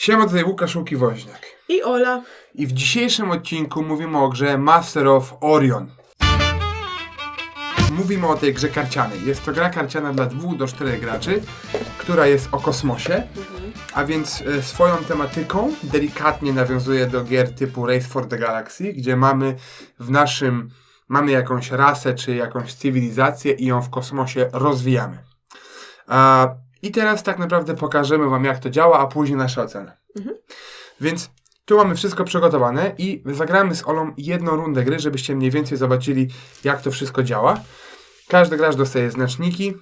Siema, tutaj Łukasz Łuki-Woźniak. I Ola. I w dzisiejszym odcinku mówimy o grze Master of Orion. Mówimy o tej grze karcianej. Jest to gra karciana dla 2 do 4 graczy, która jest o kosmosie, a więc e, swoją tematyką delikatnie nawiązuje do gier typu Race for the Galaxy, gdzie mamy w naszym, mamy jakąś rasę czy jakąś cywilizację i ją w kosmosie rozwijamy. A, I teraz tak naprawdę pokażemy Wam jak to działa, a później nasza ocena. Więc tu mamy wszystko przygotowane i zagramy z Olą jedną rundę gry, żebyście mniej więcej zobaczyli, jak to wszystko działa. Każdy gracz dostaje znaczniki.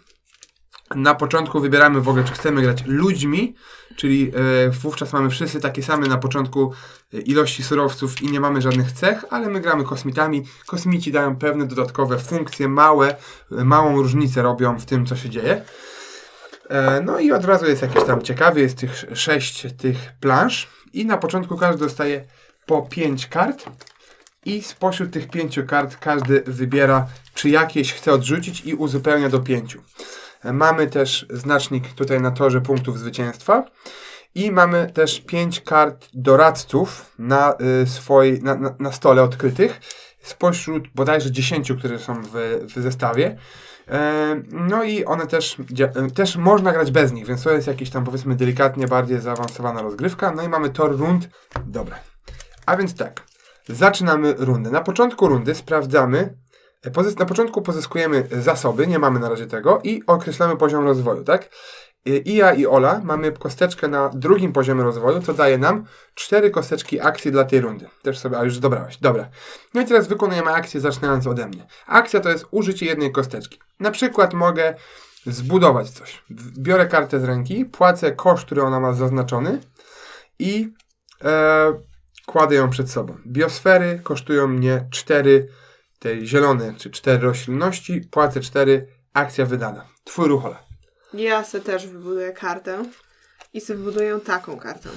Na początku wybieramy w ogóle, czy chcemy grać ludźmi, czyli e, wówczas mamy wszyscy takie same na początku e, ilości surowców i nie mamy żadnych cech, ale my gramy kosmitami. Kosmici dają pewne dodatkowe funkcje, małe, e, małą różnicę robią w tym, co się dzieje. E, No i od razu jest jakiś tam ciekawy, jest tych sześć tych plansz i na początku każdy dostaje po pięć kart i spośród tych pięciu kart każdy wybiera, czy jakieś chce odrzucić i uzupełnia do pięciu. E, Mamy też znacznik tutaj na torze punktów zwycięstwa i mamy też pięć kart doradców na, y, swojej, na, na, na stole odkrytych spośród bodajże 10, które są w, w zestawie. E, No i one też, e, też można grać bez nich, więc to jest jakiś tam powiedzmy delikatnie bardziej zaawansowana rozgrywka. No i mamy tor rund. Dobra. A więc tak. Zaczynamy rundę. Na początku rundy sprawdzamy. e, Na początku pozyskujemy zasoby, nie mamy na razie tego, i określamy poziom rozwoju, tak? E, I ja i Ola mamy kosteczkę na drugim poziomie rozwoju, co daje nam cztery kosteczki akcji dla tej rundy. Też sobie, a już dobrałeś. Dobra. No i teraz wykonujemy akcję zaczynając ode mnie. Akcja to jest użycie jednej kosteczki. Na przykład mogę zbudować coś. Biorę kartę z ręki, płacę koszt, który ona ma zaznaczony i e, kładę ją przed sobą. Biosfery kosztują mnie 4 te zielone, czy 4 roślinności, płacę 4, akcja wydana. Twój ruch, Ola. Ja se też wybuduję kartę. I sobie wybuduję taką kartę.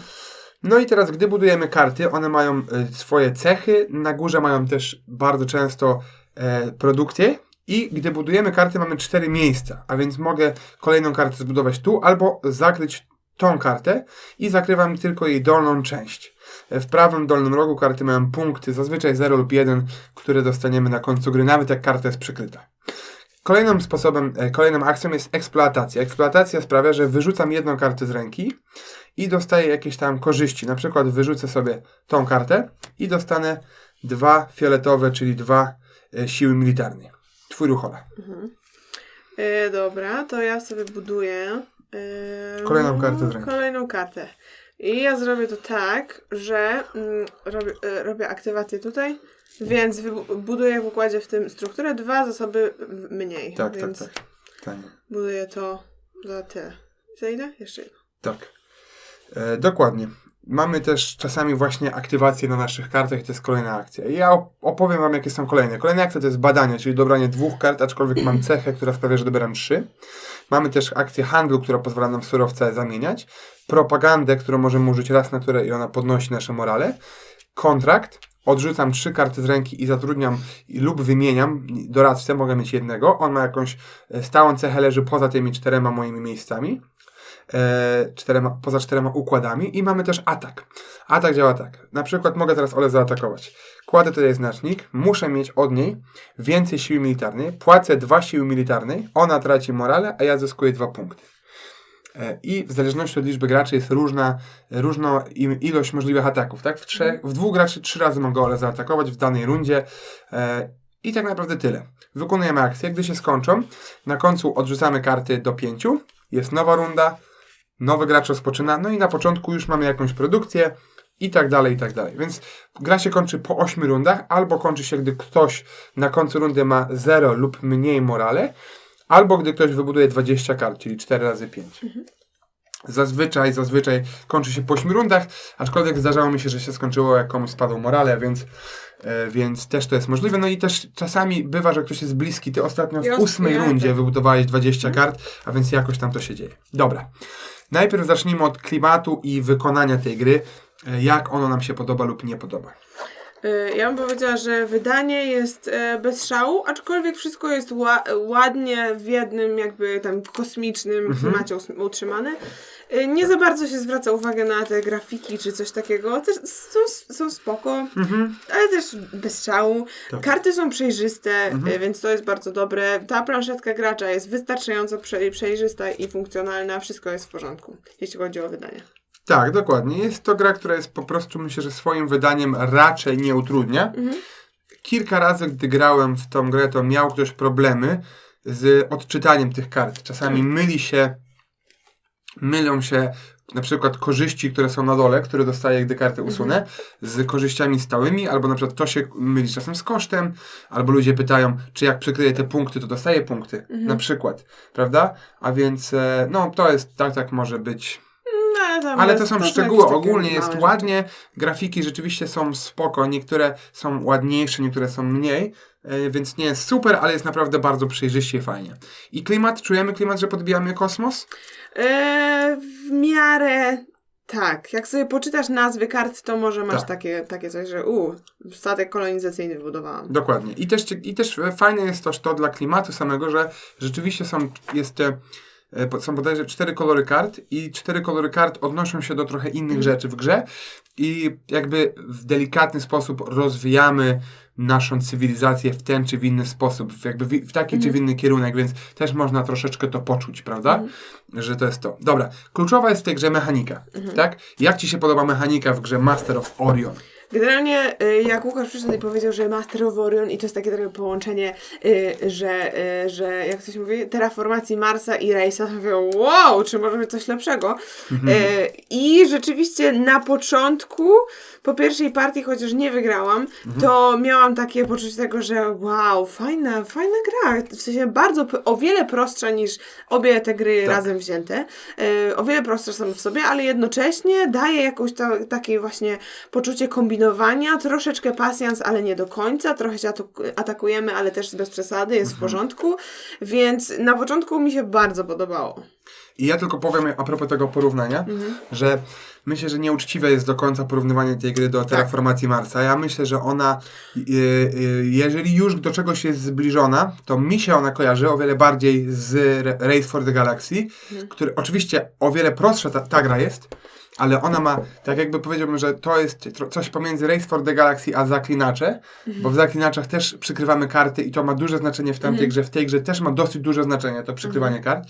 No i teraz, gdy budujemy karty, one mają e, swoje cechy. Na górze mają też bardzo często e. I gdy budujemy karty, mamy cztery miejsca. A więc mogę kolejną kartę zbudować tu, albo zakryć tą kartę i zakrywam tylko jej dolną część. E, W prawym dolnym rogu karty mają punkty, zazwyczaj 0 lub 1, które dostaniemy na końcu gry, nawet jak karta jest przykryta. Kolejnym sposobem, e, kolejną akcją jest eksploatacja. Eksploatacja sprawia, że wyrzucam jedną kartę z ręki i dostaję jakieś tam korzyści. Na przykład wyrzucę sobie tą kartę i dostanę dwa fioletowe, czyli dwa e, siły militarnej. Twój ruch, Ola. E, dobra, to ja sobie buduję. E, Kolejną kartę z ręki. Kolejną kartę. I ja zrobię to tak, że mm, robię, e, robię aktywację tutaj, więc buduję w układzie w tym strukturę dwa zasoby mniej. Tak, tak, tak. tak. Buduję to za tyle. Za ile? Jeszcze jedno. Tak. E, dokładnie. Mamy też czasami właśnie aktywacje na naszych kartach i to jest kolejna akcja. I ja op- opowiem Wam, jakie są kolejne. Kolejna akcja to jest badanie, czyli dobranie dwóch kart, aczkolwiek mam cechę, która sprawia, że dobieram trzy. Mamy też akcję handlu, która pozwala nam surowce zamieniać. Propagandę, którą możemy użyć raz na turę i ona podnosi nasze morale. Kontrakt. Odrzucam trzy karty z ręki i zatrudniam lub wymieniam doradcę, mogę mieć jednego. On ma jakąś e, stałą cechę, leży poza tymi czterema moimi miejscami e, czterema, poza czterema układami i mamy też atak. Atak działa tak. Na przykład mogę teraz Ole zaatakować. Kładę tutaj znacznik, muszę mieć od niej więcej siły militarnej, płacę dwa siły militarnej, ona traci morale, a ja zyskuję dwa punkty. E, I w zależności od liczby graczy jest różna, różna ilość możliwych ataków. Tak? W, trzech, w dwóch graczy trzy razy mogę Ole zaatakować w danej rundzie. E, I tak naprawdę tyle. Wykonujemy akcje. Gdy się skończą, na końcu odrzucamy karty do pięciu. Jest nowa runda, nowy gracz rozpoczyna, no i na początku już mamy jakąś produkcję i tak dalej, i tak dalej. Więc gra się kończy po 8 rundach, albo kończy się, gdy ktoś na końcu rundy ma 0 lub mniej morale, albo gdy ktoś wybuduje 20 kart, czyli 4 razy 5. Zazwyczaj, zazwyczaj kończy się po 8 rundach, aczkolwiek zdarzało mi się, że się skończyło, jak komuś spadł morale, więc, e, więc też to jest możliwe. No i też czasami bywa, że ktoś jest bliski. Ty ostatnio w Ja- ósmej ja rundzie tak. wybudowałeś 20 kart, a więc jakoś tam to się dzieje. Dobra. Najpierw zacznijmy od klimatu i wykonania tej gry. E, Jak ono nam się podoba lub nie podoba. Y, Ja bym powiedziała, że wydanie jest e, bez szału, aczkolwiek wszystko jest ła ładnie w jednym jakby tam kosmicznym Mhm. klimacie us- utrzymane. Y, Nie za bardzo się zwraca uwagę na te grafiki czy coś takiego. Też są, są spoko, Mhm. ale też bez szału. Tak. Karty są przejrzyste, Mhm. y, więc to jest bardzo dobre. Ta planszetka gracza jest wystarczająco prze przejrzysta i funkcjonalna. Wszystko jest w porządku, jeśli chodzi o wydanie. Tak, dokładnie. Jest to gra, która jest po prostu, myślę, że swoim wydaniem raczej nie utrudnia. Mhm. Kilka razy, gdy grałem w tą grę, to miał ktoś problemy z odczytaniem tych kart. Czasami myli się, mylą się na przykład korzyści, które są na dole, które dostaję, gdy kartę usunę, z korzyściami stałymi, albo na przykład to się myli czasem z kosztem, albo ludzie pytają, czy jak przykryję te punkty, to dostaję punkty, na przykład, prawda? A więc, e, no, to jest, tak, tak może być. No, ale to są jakieś szczegóły. Ogólnie jest rzeczy. ładnie. Grafiki rzeczywiście są spoko. Niektóre są ładniejsze, niektóre są mniej. e, Więc nie jest super, ale jest naprawdę bardzo przejrzyście i fajnie. I klimat, czujemy klimat, że podbijamy kosmos? E, w miarę tak. Jak sobie poczytasz nazwy kart, to może masz Tak. takie, takie coś, że u, statek kolonizacyjny wybudowałam. Dokładnie. I też, I też fajne jest też to dla klimatu samego, że rzeczywiście są, jest, są bodajże cztery kolory kart i cztery kolory kart odnoszą się do trochę innych rzeczy w grze i jakby w delikatny sposób rozwijamy naszą cywilizację w ten czy w inny sposób, w, jakby w, taki czy w inny kierunek, więc też można troszeczkę to poczuć, prawda? Że to jest to. Dobra, kluczowa jest w tej grze mechanika, tak? Jak Ci się podoba mechanika w grze Master of Orion? Generalnie, y, jak Łukasz przyszedł i powiedział, że Master of Orion i to jest takie trochę połączenie, y, że, y, że jak ktoś mówi, terraformacji Marsa i Rejsa, to mówię, wow, czy może być coś lepszego? Mhm. I rzeczywiście na początku, po pierwszej partii, chociaż nie wygrałam, Mhm. to miałam takie poczucie tego, że wow, fajna, fajna gra. W sensie bardzo, o wiele prostsza niż obie te gry Tak. razem wzięte. O wiele prostsza są w sobie, ale jednocześnie daje jakąś ta, takie właśnie poczucie kombinowania, troszeczkę pasjans, ale nie do końca, trochę się atak- atakujemy, ale też bez przesady, jest w Mhm. porządku, więc na początku mi się bardzo podobało. I ja tylko powiem a propos tego porównania, Mhm. że myślę, że nieuczciwe jest do końca porównywanie tej gry Tak. do Terraformacji Marsa. Ja myślę, że ona, y, y, jeżeli już do czegoś jest zbliżona, to mi się ona kojarzy o wiele bardziej z Ra- Race for the Galaxy, Mhm. który oczywiście o wiele prostsza ta, ta gra jest, ale ona ma, tak jakby powiedziałbym, że to jest coś pomiędzy Race for the Galaxy a Zaklinacze, bo w Zaklinaczach też przykrywamy karty i to ma duże znaczenie w tamtej grze. W tej grze też ma dosyć duże znaczenie to przykrywanie kart.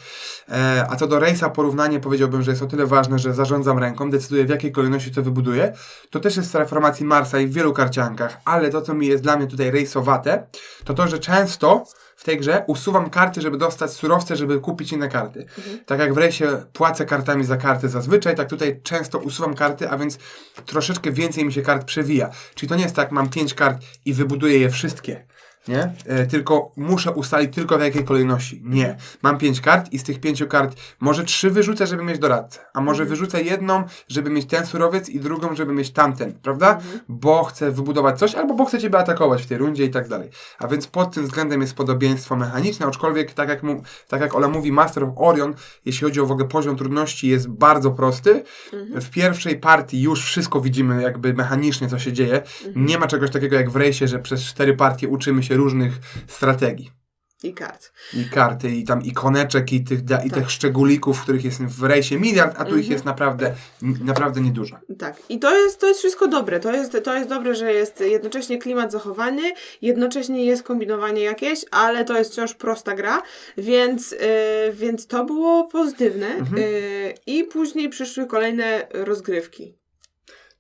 E, a co do Race'a porównanie powiedziałbym, że jest o tyle ważne, że zarządzam ręką, decyduję w jakiej kolejności to wybuduję. To też jest z reformacji Marsa i w wielu karciankach, ale to co mi jest dla mnie tutaj rejsowate, to to, że często w tej grze usuwam karty, żeby dostać surowce, żeby kupić inne karty. Tak jak w rejsie płacę kartami za karty zazwyczaj, tak tutaj często usuwam karty, a więc troszeczkę więcej mi się kart przewija. Czyli to nie jest tak, mam pięć kart i wybuduję je wszystkie. Nie? E, tylko muszę ustalić tylko w jakiej kolejności. Nie. Mam pięć kart i z tych pięciu kart może trzy wyrzucę, żeby mieć doradcę. A może wyrzucę jedną, żeby mieć ten surowiec i drugą, żeby mieć tamten, prawda? Bo chcę wybudować coś, albo bo chcę ciebie atakować w tej rundzie i tak dalej. A więc pod tym względem jest podobieństwo mechaniczne, aczkolwiek tak jak, mu, tak jak Ola mówi, Master of Orion, jeśli chodzi o w ogóle poziom trudności, jest bardzo prosty. W pierwszej partii już wszystko widzimy jakby mechanicznie, co się dzieje. Nie ma czegoś takiego jak w rejsie, że przez cztery partie uczymy się różnych strategii. I kart. I karty, i tam ikoneczek, i tych, i Tak. tych szczególików, których jest w rejsie miliard, a tu ich Mhm. jest naprawdę, naprawdę niedużo. Tak. I to jest, to jest wszystko dobre. To jest, to jest dobre, że jest jednocześnie klimat zachowany, jednocześnie jest kombinowanie jakieś, ale to jest wciąż prosta gra, więc, yy, więc to było pozytywne. Mhm. Yy, I później przyszły kolejne rozgrywki.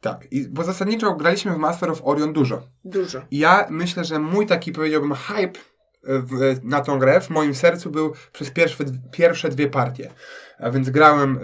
Tak, i, bo zasadniczo graliśmy w Master of Orion dużo. Dużo. I ja myślę, że mój taki, powiedziałbym, hype w, na tą grę w moim sercu był przez pierwsze, pierwsze dwie partie. A więc grałem,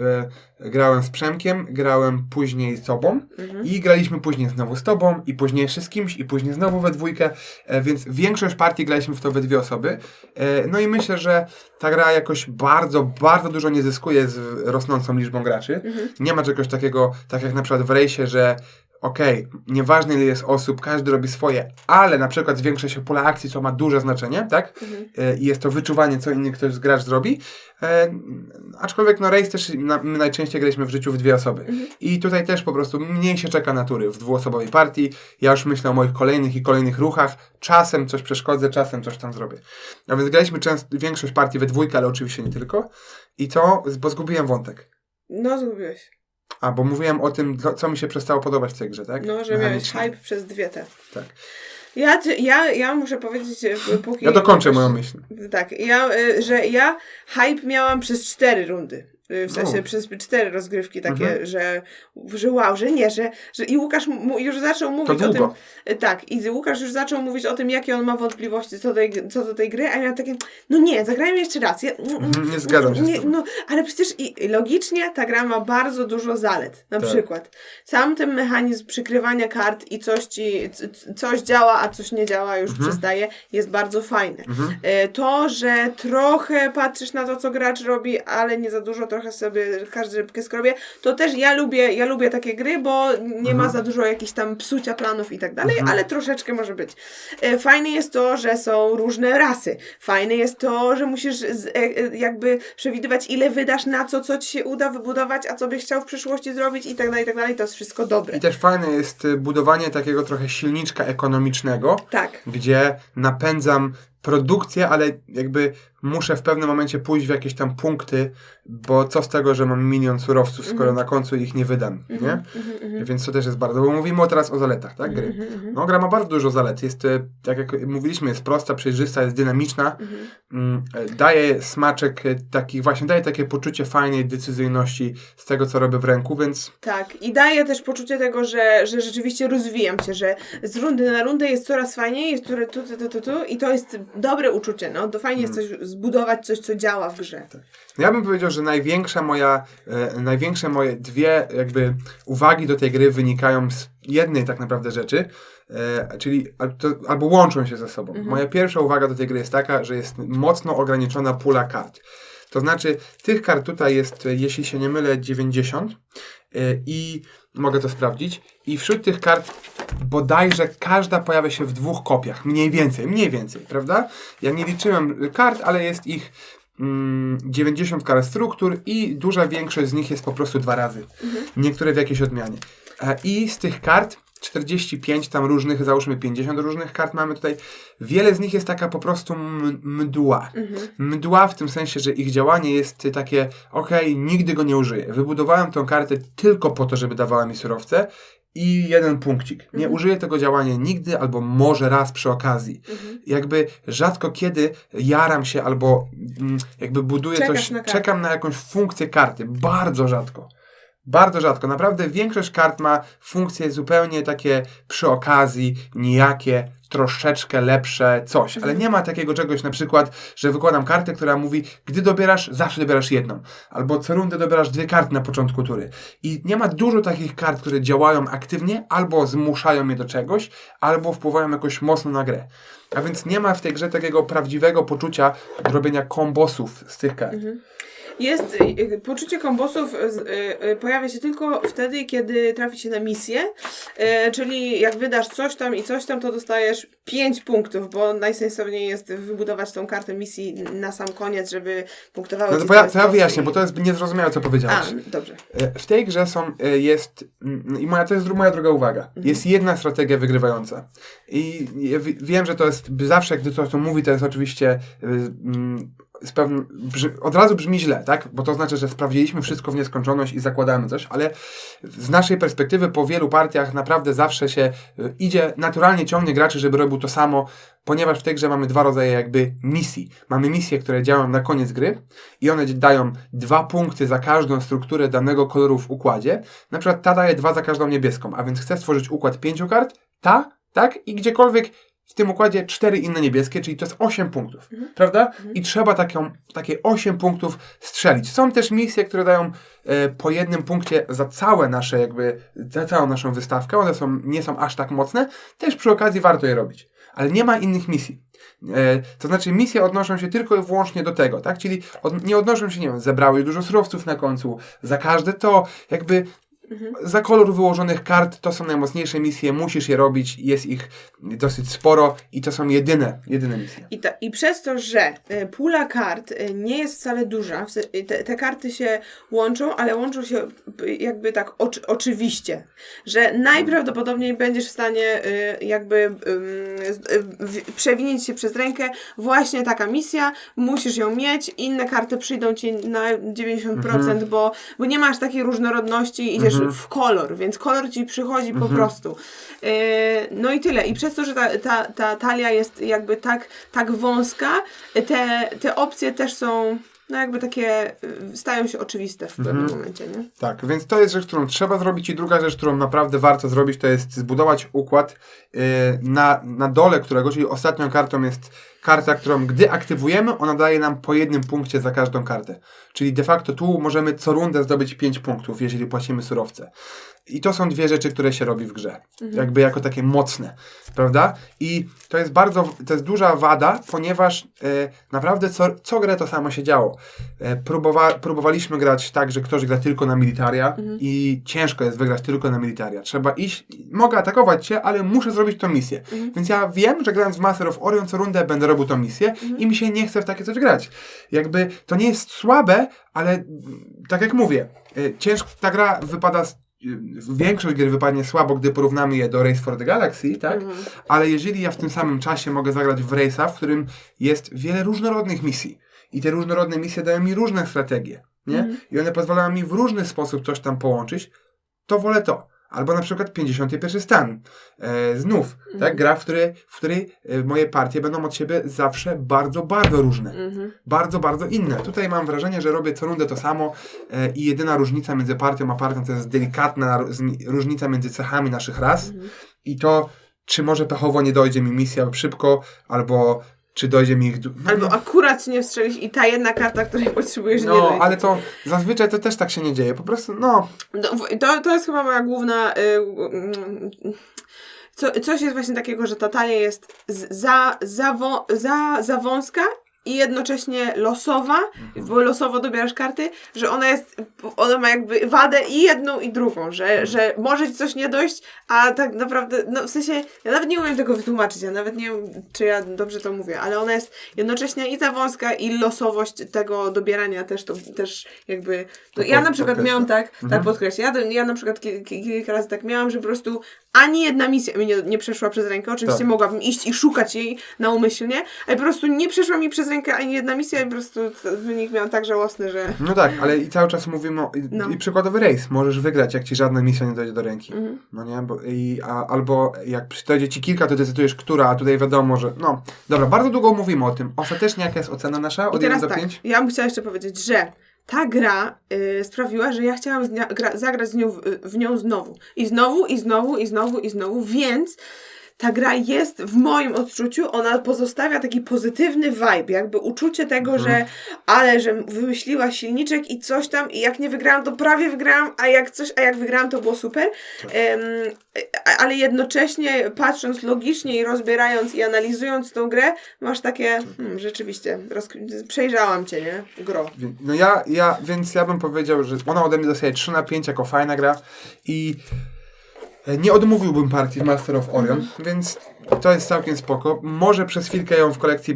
e, grałem z Przemkiem, grałem później z tobą i graliśmy później znowu z tobą i później jeszcze z kimś i później znowu we dwójkę, e, więc większość partii graliśmy w to we dwie osoby. E, no i myślę, że ta gra jakoś bardzo, bardzo dużo nie zyskuje z rosnącą liczbą graczy. Nie ma czegoś takiego, tak jak na przykład w rejsie, że okej, nieważne ile jest osób, każdy robi swoje, ale na przykład zwiększa się pula akcji, co ma duże znaczenie, tak? E, I jest to wyczuwanie, co inny ktoś z gracz zrobi. E, aczkolwiek no race też na, my najczęściej graliśmy w życiu w dwie osoby. I tutaj też po prostu mniej się czeka natury w dwuosobowej partii. Ja już myślę o moich kolejnych i kolejnych ruchach. Czasem coś przeszkodzę, czasem coś tam zrobię. A więc graliśmy często, większość partii we dwójkę, ale oczywiście nie tylko. I to, bo zgubiłem wątek. No, zgubiłeś. A, bo mówiłem o tym, co- mi się przestało podobać w tej grze, tak? No, że miałeś hype przez dwie te. Tak. Ja, ja, ja muszę powiedzieć, e, póki... Ja dokończę moją myśl. Tak, ja, y, że ja hype miałam przez cztery rundy. Y, W sensie No. przez cztery rozgrywki takie, Mhm. że, że wow, że nie, że, że i Łukasz mu, już zaczął mówić o tym. y, Tak, i Łukasz już zaczął mówić o tym, jakie on ma wątpliwości co do, tej- co do tej gry, a ja miałam takie, no nie, zagrajmy jeszcze raz. Ja, Mhm, nie zgadzam się nie, no, ale przecież i, i logicznie ta gra ma bardzo dużo zalet. Na Tak. przykład sam ten mechanizm przykrywania kart i coś ci, coś działa, a coś nie działa, już Mhm. przestaje, jest bardzo fajne. E, To, że trochę patrzysz na to, co gracz robi, ale nie za dużo, trochę sobie każdy rybkę skrobie, to też ja lubię, ja lubię takie gry, bo nie ma za dużo jakichś tam psucia planów i tak dalej, ale troszeczkę może być. E, Fajne jest to, że są różne rasy. Fajne jest to, że musisz z, e, e, jakby przewidywać, ile wydasz na co, co ci się uda wybudować, a co byś chciał w przyszłości zrobić i tak dalej, i tak dalej. To jest wszystko dobre. I też fajne jest y, budowanie takiego trochę silniczka ekonomicznego, Tak. gdzie napędzam produkcję, ale jakby muszę w pewnym momencie pójść w jakieś tam punkty, bo co z tego, że mam milion surowców, skoro na końcu ich nie wydam, nie? Więc to też jest bardzo, bo mówimy teraz o zaletach, tak, gry. No, gra ma bardzo dużo zalet, jest, e, tak jak mówiliśmy, jest prosta, przejrzysta, jest dynamiczna, mm, e, daje smaczek e, takich, właśnie daje takie poczucie fajnej decyzyjności z tego, co robię w ręku, więc Tak, i daje też poczucie tego, że, że rzeczywiście rozwijam się, że z rundy na rundę jest coraz fajniej, jest coraz tu, tu, tu, tu, tu i to jest dobre uczucie, no. To fajnie jest coś zbudować, coś, co działa w grze. Ja bym powiedział, że największa moja, e, największe moje dwie jakby uwagi do tej gry wynikają z jednej tak naprawdę rzeczy, e, czyli al- to, albo łączą się ze sobą. Moja pierwsza uwaga do tej gry jest taka, że jest mocno ograniczona pula kart. To znaczy, tych kart tutaj jest, e, jeśli się nie mylę, 90 e, i mogę to sprawdzić. I wśród tych kart bodajże każda pojawia się w dwóch kopiach. Mniej więcej, mniej więcej, prawda? Ja nie liczyłem kart, ale jest ich mm, 90 kart struktur i duża większość z nich jest po prostu dwa razy. Niektóre w jakiejś odmianie. E, I z tych kart 45 tam różnych, załóżmy 50 różnych kart mamy tutaj. Wiele z nich jest taka po prostu mdła. Mdła w tym sensie, że ich działanie jest takie, okej, nigdy go nie użyję. Wybudowałem tą kartę tylko po to, żeby dawała mi surowce i jeden punkcik. Nie użyję tego działania nigdy, albo może raz przy okazji. Jakby rzadko kiedy jaram się albo jakby buduję Czekasz coś, na czekam na jakąś funkcję karty. Bardzo rzadko. Bardzo rzadko. Naprawdę większość kart ma funkcje zupełnie takie przy okazji, nijakie, troszeczkę lepsze coś. Ale nie ma takiego czegoś na przykład, że wykładam kartę, która mówi, gdy dobierasz, zawsze dobierasz jedną. Albo co rundę dobierasz dwie karty na początku tury. I nie ma dużo takich kart, które działają aktywnie, albo zmuszają mnie do czegoś, albo wpływają jakoś mocno na grę. A więc nie ma w tej grze takiego prawdziwego poczucia robienia kombosów z tych kart. Jest y, poczucie kombosów y, y, pojawia się tylko wtedy, kiedy trafi się na misję, y, czyli jak wydasz coś tam i coś tam, to dostajesz 5 punktów, bo najsensowniej jest wybudować tą kartę misji na sam koniec, żeby punktowały No to, ja, to ja wyjaśnię, bo to jest niezrozumiałe, co powiedziałeś. A, dobrze. E, W tej grze są, e, jest, mm, i moja, to jest dru- moja druga uwaga, jest jedna strategia wygrywająca. I ja wi- wiem, że to jest, zawsze gdy ktoś to mówi, to jest oczywiście mm, od razu brzmi źle, tak? Bo to znaczy, że sprawdziliśmy wszystko w nieskończoność i zakładamy coś, ale z naszej perspektywy po wielu partiach naprawdę zawsze się y, idzie, naturalnie ciągnie graczy, żeby robił to samo, ponieważ w tej grze mamy dwa rodzaje jakby misji. Mamy misje, które działają na koniec gry i one dają dwa punkty za każdą strukturę danego koloru w układzie. Na przykład ta daje dwa za każdą niebieską, a więc chcę stworzyć układ pięciu kart, ta, tak, i gdziekolwiek w tym układzie cztery inne niebieskie, czyli to jest 8 punktów, prawda? I trzeba taką, takie 8 punktów strzelić. Są też misje, które dają e, po jednym punkcie za całe nasze jakby, za całą naszą wystawkę. One są, nie są aż tak mocne. Też przy okazji warto je robić. Ale nie ma innych misji. E, to znaczy misje odnoszą się tylko i wyłącznie do tego, tak? Czyli od, nie odnoszą się, nie wiem, zebrałeś dużo surowców na końcu, za każde to jakby Za kolor wyłożonych kart to są najmocniejsze misje, musisz je robić, jest ich dosyć sporo i to są jedyne, jedyne misje. I, ta, I przez to, że y, pula kart y, nie jest wcale duża, y, te, te karty się łączą, ale łączą się jakby tak oczy, oczywiście, że najprawdopodobniej będziesz w stanie jakby przewinić się przez rękę. Właśnie taka misja, musisz ją mieć, inne karty przyjdą ci na 90%, bo, bo nie masz takiej różnorodności, idziesz w kolor, więc kolor ci przychodzi po prostu. Yy, no i tyle. I przez to, że ta, ta, ta talia jest jakby tak, tak wąska, te, te opcje też są no jakby takie, y, stają się oczywiste w pewnym momencie, nie? Tak, więc to jest rzecz, którą trzeba zrobić i druga rzecz, którą naprawdę warto zrobić, to jest zbudować układ yy, na, na dole którego, czyli ostatnią kartą jest karta, którą gdy aktywujemy, ona daje nam po jednym punkcie za każdą kartę. Czyli de facto tu możemy co rundę zdobyć 5 punktów, jeżeli płacimy surowce. I to są dwie rzeczy, które się robi w grze. Jakby jako takie mocne, prawda? I to jest bardzo, to jest duża wada, ponieważ e, naprawdę co, co grę to samo się działo. E, próbowa, próbowaliśmy grać tak, że ktoś gra tylko na militaria i ciężko jest wygrać tylko na militaria. Trzeba iść, mogę atakować cię, ale muszę zrobić tą misję. Więc ja wiem, że grając w Master of Orion co rundę będę robił tą misję i mi się nie chce w takie coś grać. Jakby to nie jest słabe, ale mm, tak jak mówię, e, ciężko, ta gra wypada z większość gier wypadnie słabo, gdy porównamy je do Race for the Galaxy, tak? Ale jeżeli ja w tym samym czasie mogę zagrać w Race'a, w którym jest wiele różnorodnych misji i te różnorodne misje dają mi różne strategie, nie? I one pozwalają mi w różny sposób coś tam połączyć, to wolę to. Albo na przykład 51 stan. E, znów, tak? Gra, w której, w której moje partie będą od siebie zawsze bardzo, bardzo różne. Bardzo, bardzo inne. Tutaj mam wrażenie, że robię co rundę to samo e, i jedyna różnica między partią a partią to jest delikatna różnica między cechami naszych ras i to, czy może pechowo nie dojdzie mi misja szybko, albo czy dojdzie mi ich... No, Albo akurat nie wstrzelić i ta jedna karta, której potrzebujesz, nie no, dojdzie. ale to zazwyczaj to też tak się nie dzieje. Po prostu, no, No, to, to jest chyba moja główna. Y, mm, co, coś jest właśnie takiego, że ta talia jest za, za, wą- za, za wąska i jednocześnie losowa, bo losowo dobierasz karty, że ona jest, ona ma jakby wadę i jedną i drugą, że, że może ci coś nie dojść, a tak naprawdę, no w sensie, ja nawet nie umiem tego wytłumaczyć, ja nawet nie wiem, czy ja dobrze to mówię, ale ona jest jednocześnie i za wąska i losowość tego dobierania też, to też jakby, no To ja pod- na przykład miałam tak, tak podkreślę, ja, ja na przykład ki- ki- kilka razy tak miałam, że po prostu ani jedna misja mi nie, nie przeszła przez rękę, oczywiście Tak. mogłabym iść i szukać jej naumyślnie, ale po prostu nie przeszła mi przez rękę ani jedna misja i po prostu wynik miał tak żałosny, że... no tak, ale i cały czas mówimy o, i, No. i przykładowy race. Możesz wygrać, jak ci żadna misja nie dojdzie do ręki. Mhm. No nie, bo, i, a, albo jak dojdzie ci kilka, to decydujesz, która, a tutaj wiadomo, że no. Dobra, bardzo długo mówimy o tym. Ostatecznie jaka jest ocena nasza? I Od 1 teraz do tak, 5? ja bym chciała jeszcze powiedzieć, że ta gra y, sprawiła, że ja chciałam z nia, gra, zagrać z nią, w, w nią znowu. I znowu, i znowu, i znowu, i znowu, więc ta gra jest w moim odczuciu, ona pozostawia taki pozytywny vibe, jakby uczucie tego, że ale, że wymyśliła silniczek i coś tam i jak nie wygrałam, to prawie wygrałam, a jak coś, a jak wygrałam, to było super. A- ale jednocześnie patrząc logicznie i rozbierając i analizując tą grę, masz takie, hmm, rzeczywiście, przejrzałam cię, nie? Gro. No ja, ja, więc ja bym powiedział, że ona ode mnie dostaje 3 na 5 jako fajna gra i nie odmówiłbym partii w Master of Orion, więc to jest całkiem spoko. Może przez chwilkę ją w kolekcji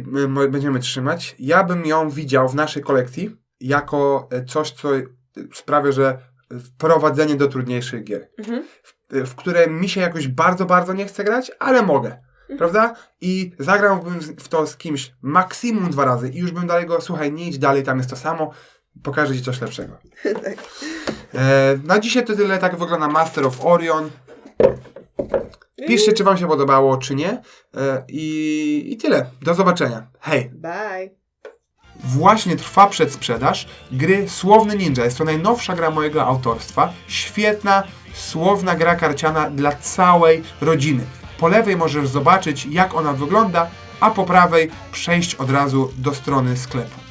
będziemy trzymać. Ja bym ją widział w naszej kolekcji jako e, coś, co y, sprawia, że wprowadzenie do trudniejszych gier, Mhm. w, w które mi się jakoś bardzo, bardzo nie chce grać, ale mogę. Prawda? I zagrałbym w to z kimś maksimum dwa razy i już bym dalej go, słuchaj, nie idź dalej, tam jest to samo, pokażę ci coś lepszego. tak. E, na dzisiaj to tyle, tak wygląda Master of Orion. Piszcie, czy wam się podobało, czy nie. E, i, I tyle. Do zobaczenia. Hej! Bye. Właśnie trwa przedsprzedaż gry Słowny Ninja. Jest to najnowsza gra mojego autorstwa. Świetna, słowna gra karciana dla całej rodziny. Po lewej możesz zobaczyć, jak ona wygląda, a po prawej przejść od razu do strony sklepu.